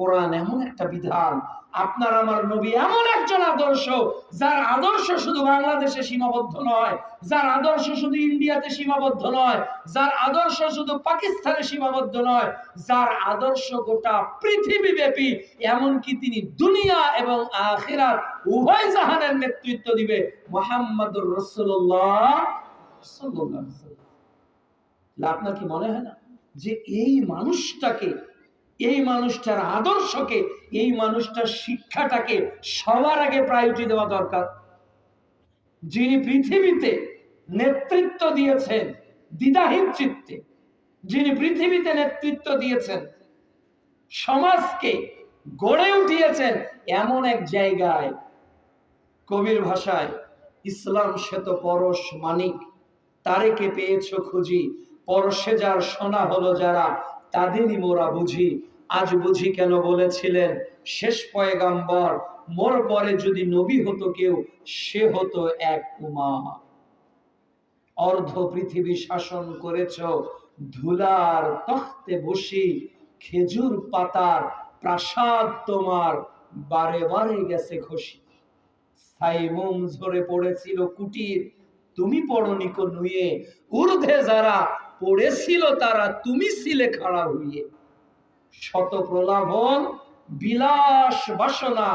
কোরআন এমন একটা বিধান আপনার আমার নবী এমন একজন আদর্শ, যার আদর্শ শুধু বাংলাদেশে সীমাবদ্ধ নয়, যার আদর্শ শুধু ইন্ডিয়াতে সীমাবদ্ধ নয়, যার আদর্শ শুধু পাকিস্তানে সীমাবদ্ধ নয়, যার আদর্শ গোটা পৃথিবী ব্যাপী এমনকি তিনি দুনিয়া এবং আখিরাত উভয় জাহানের নেতৃত্ব দিবে মোহাম্মদুর রসুল্লাহ। আপনার কি মনে হয় না যে এই মানুষটাকে এই মানুষটার আদর্শকে, এই মানুষটার শিক্ষাটাকে সবার আগে প্রায়োরিটি দেওয়া দরকার। যিনি পৃথিবীতে নেতৃত্ব দিয়েছেন দ্বিধাহীন চিত্তে, যিনি পৃথিবীতে নেতৃত্ব দিয়েছেন, সমাজকে গড়ে উঠিয়েছেন এমন এক জায়গায়, কবির ভাষায়, ইসলাম শ্বেত পরশ মানিক, তারেকে পেয়েছ খুঁজি, পরশে যার সোনা হলো যারা, তাদেরই মোরা বুঝি আজ বুঝি কেন বলেছিলেন, শেষ পয়গাম্বর, মোর পরে যদি নবী হতো কেউ, সে হতো এক উমা অর্ধ পৃথিবী শাসন করেছ, ধুলার তখতে বসি, খেজুর পাতার প্রাসাদ তোমার বারে বারে গেছে খসি ছাই মোম ঝরে পড়েছিল কুটির, তুমি পড়নি নুয়ে ঊর্ধ্বে যারা পড়েছিল তারা তুমি ছিলে খাড়া হইয়ে। শত প্রলাভন বিলাস বাসনা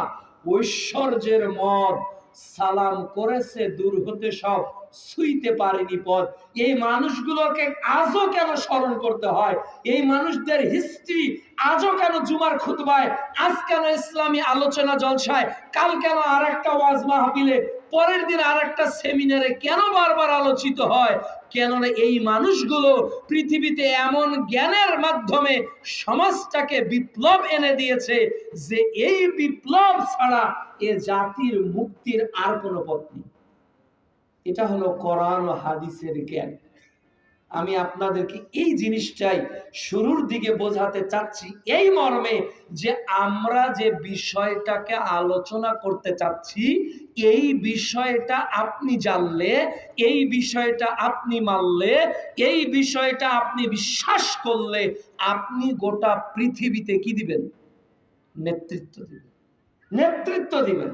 ঐশ্বর্যের মদ, সালাম করেছে, দূর হতে সব ছুঁইতে পারেনি পথ। এই মানুষগুলোকে আজও কেন স্মরণ করতে হয়? এই মানুষদের হিস্ট্রি আজও কেন জুমার খুতবায়? আজ কেন ইসলামী আলোচনা জলসায়? কাল কেন আর একটা ওয়াজ মাহফিলে পরের দিন আর একটা সেমিনারে কেন বারবার আলোচিত হয়? কেননা এই মানুষগুলো পৃথিবীতে এমন জ্ঞানের মাধ্যমে সমাজটাকে বিপ্লব এনে দিয়েছে যে এই বিপ্লব ছাড়া এ জাতির মুক্তির আর কোনো পথ নেই। এটা হলো করান ও হাদিসের জ্ঞান। আমি আপনাদেরকে এই জিনিসটাই শুরুর দিকে বোঝাতে চাচ্ছি, এই মর্মে যে আমরা যে বিষয়টাকে আলোচনা করতে চাচ্ছি, এই বিষয়টা আপনি জানলে, এই বিষয়টা আপনি মানলে, এই বিষয়টা আপনি বিশ্বাস করলে আপনি গোটা পৃথিবীতে কি দিবেন? নেতৃত্ব দিবেন। নেতৃত্ব দিবেন।